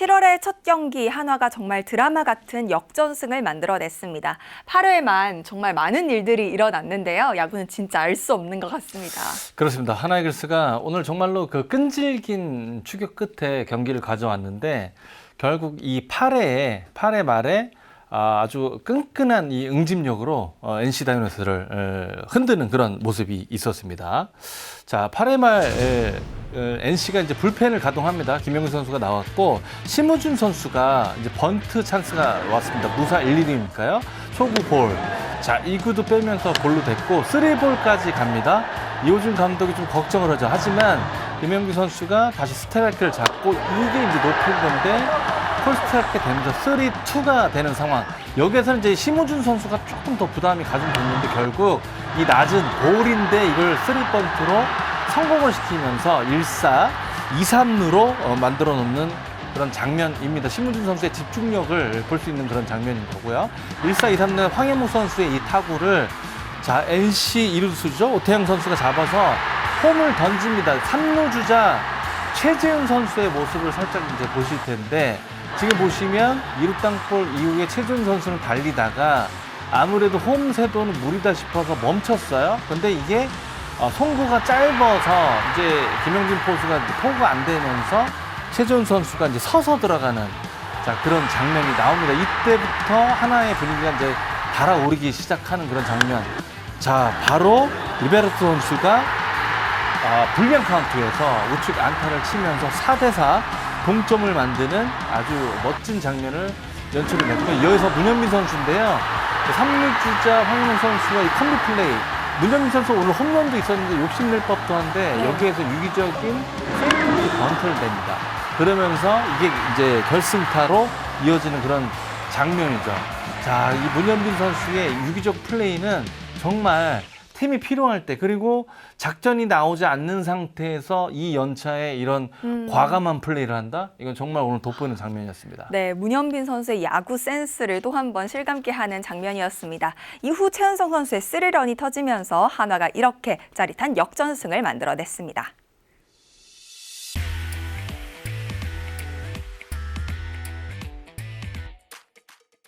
7월의 첫 경기 한화가 정말 드라마 같은 역전승을 만들어냈습니다. 8회 만 정말 많은 일들이 일어났는데요. 야구는 진짜 알 수 없는 것 같습니다. 그렇습니다. 하나이글스가 오늘 정말로 그 끈질긴 추격 끝에 경기를 가져왔는데 결국 이 8회에 8회 말에 아, 아주 끈끈한 이 응집력으로 어, NC 다이노스를 에, 흔드는 그런 모습이 있었습니다. 자, 8회 말 NC가 이제 불펜을 가동합니다. 김영규 선수가 나왔고 심우준 선수가 이제 번트 찬스가 왔습니다. 무사 1, 2루니까요. 초구 볼. 자, 2구도 빼면서 볼로 됐고 3볼까지 갑니다. 이호준 감독이 좀 걱정을 하죠. 하지만 김영규 선수가 다시 스트라이크를 잡고 이게 이제 높은 건데 콜스트라이크 되면서 3-2가 되는 상황. 여기에서는 이제 심우준 선수가 조금 더 부담이 가중됐는데 결국 이 낮은 볼인데 이걸 3번트로 성공을 시키면서 1-4, 2-3루로 어, 만들어 놓는 그런 장면입니다. 심우준 선수의 집중력을 볼 수 있는 그런 장면인 거고요. 1-4, 2-3루 황해무 선수의 이 타구를 자, NC 이루수죠. 오태영 선수가 잡아서 홈을 던집니다. 3루 주자 최재훈 선수의 모습을 살짝 이제 보실 텐데 지금 보시면 2루 땅볼 이후에 최재훈 선수는 달리다가 아무래도 홈 세도는 무리다 싶어서 멈췄어요. 근데 이게 어, 송구가 짧아서 이제 김영진 포수가 포구가 안 되면서 최재훈 선수가 이제 서서 들어가는 자 그런 장면이 나옵니다. 이때부터 하나의 분위기가 이제 달아오르기 시작하는 그런 장면. 자 바로 리베르토 선수가 아, 불리한 카운트에서 우측 안타를 치면서 4대4 동점을 만드는 아주 멋진 장면을 연출을 냈고 이어서 문현민 선수인데요. 3루주자 황인호 선수가 이 컴비 플레이 문현민 선수 오늘 홈런도 있었는데 욕심낼 법도 한데 네. 여기에서 유기적인 세이프티 번트를 냅니다. 그러면서 이게 이제 결승타로 이어지는 그런 장면이죠. 자, 이 문현빈 선수의 유기적 플레이는 정말 팀이 필요할 때 그리고 작전이 나오지 않는 상태에서 이 연차에 이런 음. 과감한 플레이를 한다? 이건 정말 오늘 돋보이는 장면이었습니다. 네, 문현빈 선수의 야구 센스를 또 한 번 실감케 하는 장면이었습니다. 이후 최은성 선수의 스리런이 터지면서 한화가 이렇게 짜릿한 역전승을 만들어냈습니다.